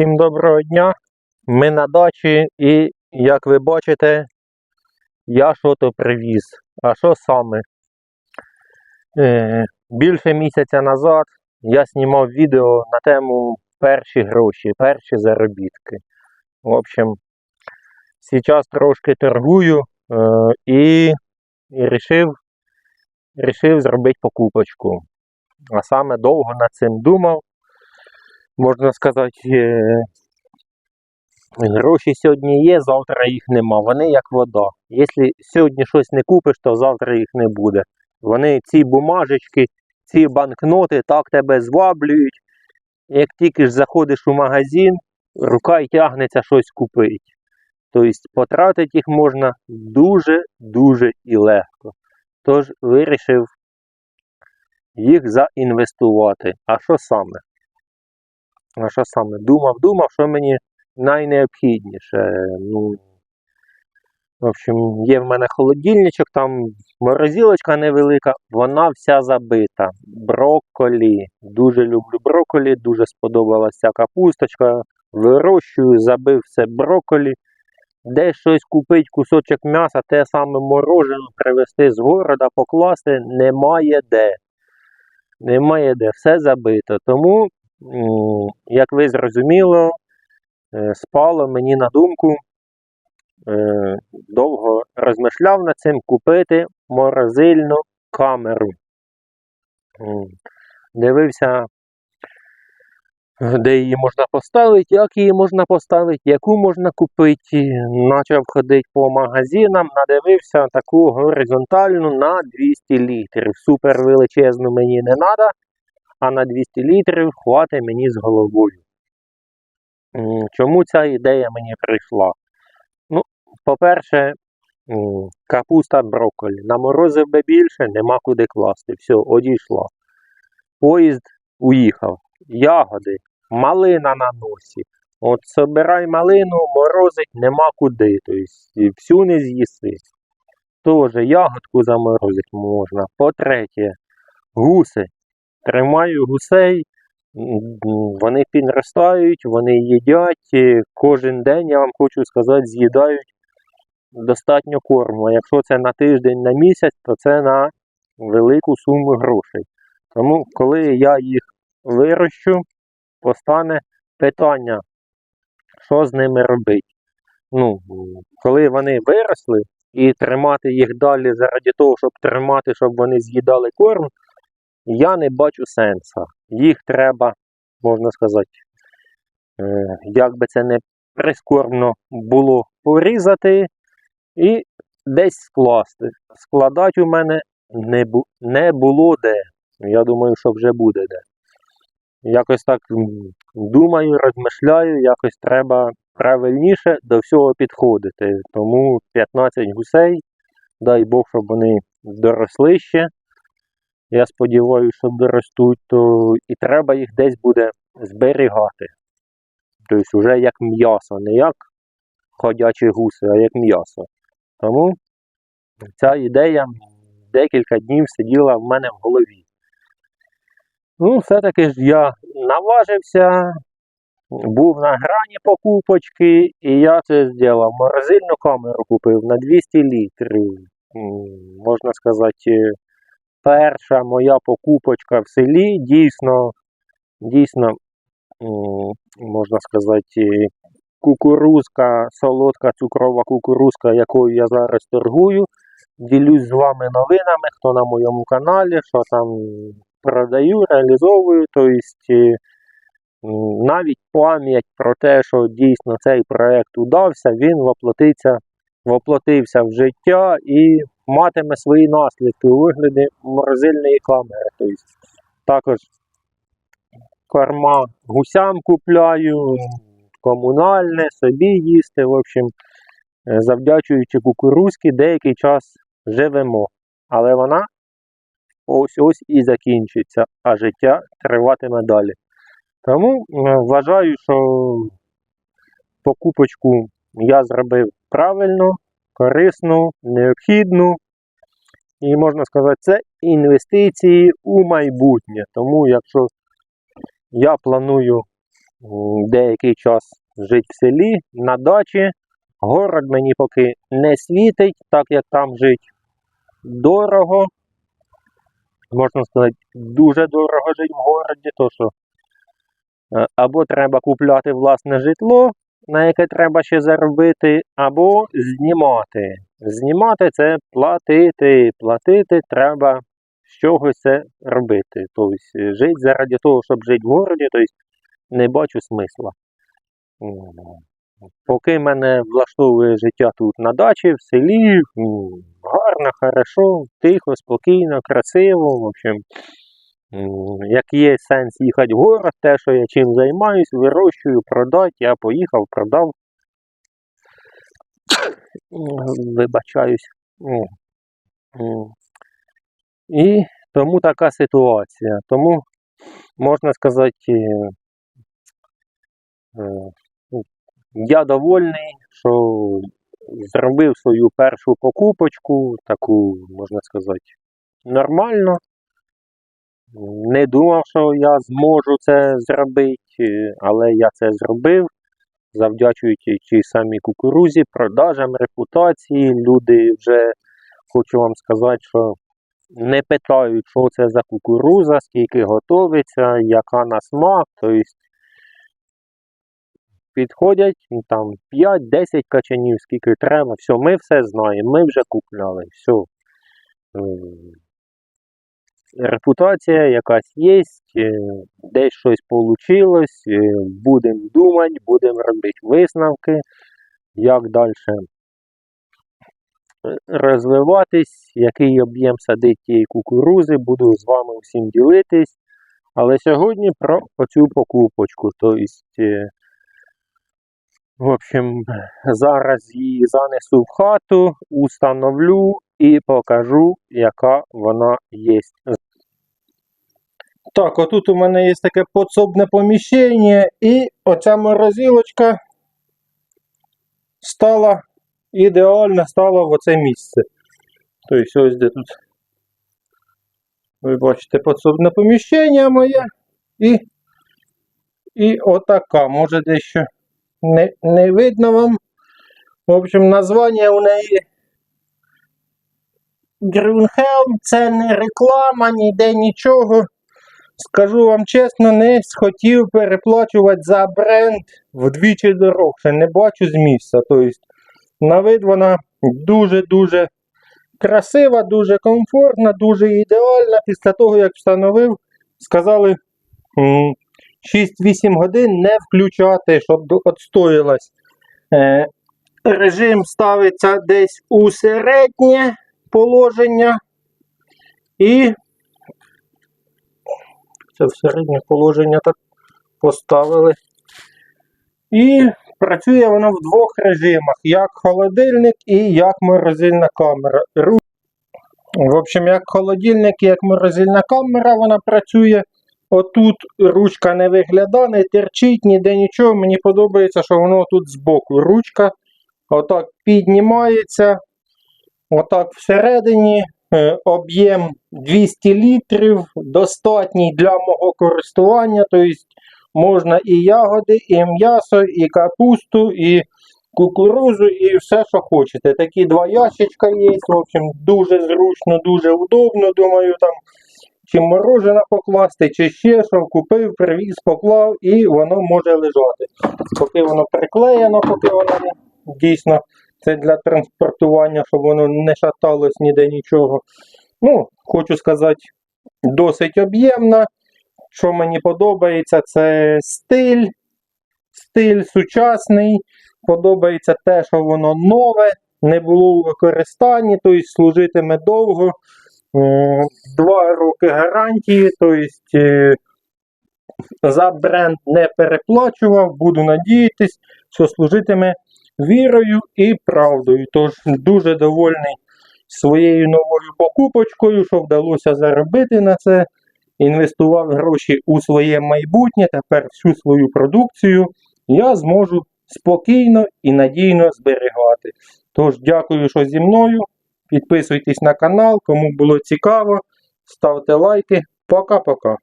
Всім доброго дня. Ми на дачі і, як ви бачите, я що-то привіз. А що саме? Е, більше місяця назад я знімав відео на тему перші гроші, перші заробітки. В общем, зараз трошки торгую е, і рішив, рішив зробити покупочку. А саме довго над цим думав можна сказати, е, гроші сьогодні є, завтра їх нема. Вони як вода. Якщо сьогодні щось не купиш, то завтра їх не буде. Вони, ці бумажечки, ці банкноти так тебе зваблюють. Як тільки ж заходиш у магазин, рука й тягнеться щось купити. Тобто потратити їх можна дуже-дуже і легко. Тож вирішив їх заінвестувати. А що саме? А що саме? Думав, думав, що мені найнеобхідніше. Ну, в общем, є в мене холодильничок, там морозилочка невелика, вона вся забита. Брокколі. Дуже люблю брокколі, дуже сподобалася капусточка. Вирощую, забив все брокколі. Десь щось купити, кусочок м'яса, те саме морожене привезти з города, покласти немає де. Немає де, все забито. Тому як ви зрозуміло, е, спало мені на думку, е, довго розмишляв над цим купити морозильну камеру. Дивився, де її можна поставити, як її можна поставити, яку можна купити. Почав ходити по магазинам, надивився таку горизонтальну на 200 літрів. Супер величезну мені не треба а на 200 літрів хватить мені з головою. Чому ця ідея мені прийшла? Ну, по-перше, капуста брокколі. Наморозив би більше, нема куди класти. Все, одійшла. Поїзд уїхав. Ягоди, малина на носі. От собирай малину, морозить нема куди. Тобто всю не з'їси. Тоже ягодку заморозити можна. По-третє, гуси. Тримаю гусей, вони підростають, вони їдять. Кожен день, я вам хочу сказати, з'їдають достатньо корму. А якщо це на тиждень, на місяць, то це на велику суму грошей. Тому, коли я їх вирощу, постане питання, що з ними робити. Ну, коли вони виросли, і тримати їх далі заради того, щоб тримати, щоб вони з'їдали корм, я не бачу сенсу. Їх треба, можна сказати, е, як би це не прискорбно було порізати і десь скласти. Складати у мене не, бу- не було де. Я думаю, що вже буде де. Якось так думаю, розмишляю, якось треба правильніше до всього підходити. Тому 15 гусей, дай Бог, щоб вони доросли ще. Я сподіваюся, що доростуть, то і треба їх десь буде зберігати. Тобто вже як м'ясо, не як ходячі гуси, а як м'ясо. Тому ця ідея декілька днів сиділа в мене в голові. Ну, все-таки ж я наважився, був на грані покупочки, і я це зробив. Морозильну камеру купив на 200 літрів. Можна сказати, перша моя покупочка в селі. Дійсно, дійсно, можна сказати, кукурузка, солодка цукрова кукурузка, якою я зараз торгую. Ділюсь з вами новинами, хто на моєму каналі, що там продаю, реалізовую. Тобто е, навіть пам'ять про те, що дійсно цей проект удався, він воплотиться, воплотився в життя і матиме свої наслідки у вигляді морозильної камери. Тобто, також корма гусям купляю, комунальне, собі їсти. В общем, е, завдячуючи кукурузки, деякий час живемо. Але вона ось ось і закінчиться, а життя триватиме далі. Тому е, вважаю, що покупочку я зробив правильно, корисну, необхідну. І можна сказати, це інвестиції у майбутнє. Тому якщо я планую деякий час жити в селі, на дачі. Город мені поки не світить, так як там жити дорого. Можна сказати, дуже дорого жити в городі, то що е, або треба купляти власне житло, на яке треба ще заробити, або знімати. Знімати це платити. Платити треба з чогось це робити. Тобто е, жити заради того, щоб жити в городі, тобто не бачу смисла. Поки мене влаштовує життя тут на дачі, в селі, гарно, хорошо, тихо, спокійно, красиво. В общем, як є сенс їхати в город, те, що я чим займаюсь, вирощую, продати, я поїхав, продав. Вибачаюсь. І тому така ситуація. Тому можна сказати, е, е, я довольний, що зробив свою першу покупочку, таку, можна сказати, нормально. Не думав, що я зможу це зробити, але я це зробив. Завдячуючи тій самій кукурузі, продажам, репутації. Люди вже хочу вам сказати, що не питають, що це за кукуруза, скільки готовиться, яка на смак. Тобто підходять там 5-10 качанів, скільки треба. Все, ми все знаємо, ми вже купляли. Все. Репутація якась є, десь щось вийшло, будемо думати, будемо робити висновки, як далі розвиватись, який об'єм садить тієї кукурузи, буду з вами всім ділитись. Але сьогодні про оцю покупочку. Тобто, е, в общем, зараз її занесу в хату, установлю і покажу, яка вона є. Так, отут у мене є таке подсобне поміщення, і оця морозилочка стала ідеально стала в оце місце. Тобто ось де тут. Ви бачите подсобне поміщення моє. І, і отака. Може дещо не, не видно вам. В общем, названня у неї Grünhelm, це не реклама, ніде нічого. Скажу вам чесно, не схотів переплачувати за бренд вдвічі дорогше. Не бачу змісту. Тобто, на вид вона дуже-дуже красива, дуже комфортна, дуже ідеальна. Після того, як встановив, сказали 6-8 годин не включати, щоб отстоїлась. Е, режим ставиться десь у середнє положення. І це в середнє положення так поставили. І працює воно в двох режимах: як холодильник і як морозильна камера. В общем, як холодильник і як морозильна камера вона працює. Отут ручка не виглядає, не терчить, ніде нічого. Мені подобається, що воно тут збоку. Ручка отак піднімається. Отак всередині об'єм 200 літрів, достатній для мого користування. Тобто можна і ягоди, і м'ясо, і капусту, і кукурузу, і все, що хочете. Такі два ящичка є. В общем, дуже зручно, дуже удобно. Думаю, там чи морожене покласти, чи ще що купив, привіз, поклав, і воно може лежати. Поки воно приклеєно, поки воно дійсно. Це для транспортування, щоб воно не шаталось ніде нічого. Ну, хочу сказати, досить об'ємна. Що мені подобається, це стиль, стиль сучасний. Подобається те, що воно нове, не було у використанні, тобто служитиме довго. М, Два роки гарантії, тобто е, за бренд не переплачував, буду надіятись, що служитиме вірою і правдою. Тож дуже довольний своєю новою покупочкою, що вдалося заробити на це. Інвестував гроші у своє майбутнє. Тепер всю свою продукцію я зможу спокійно і надійно зберігати. Тож, дякую, що зі мною. Підписуйтесь на канал, кому було цікаво, ставте лайки. Пока-пока.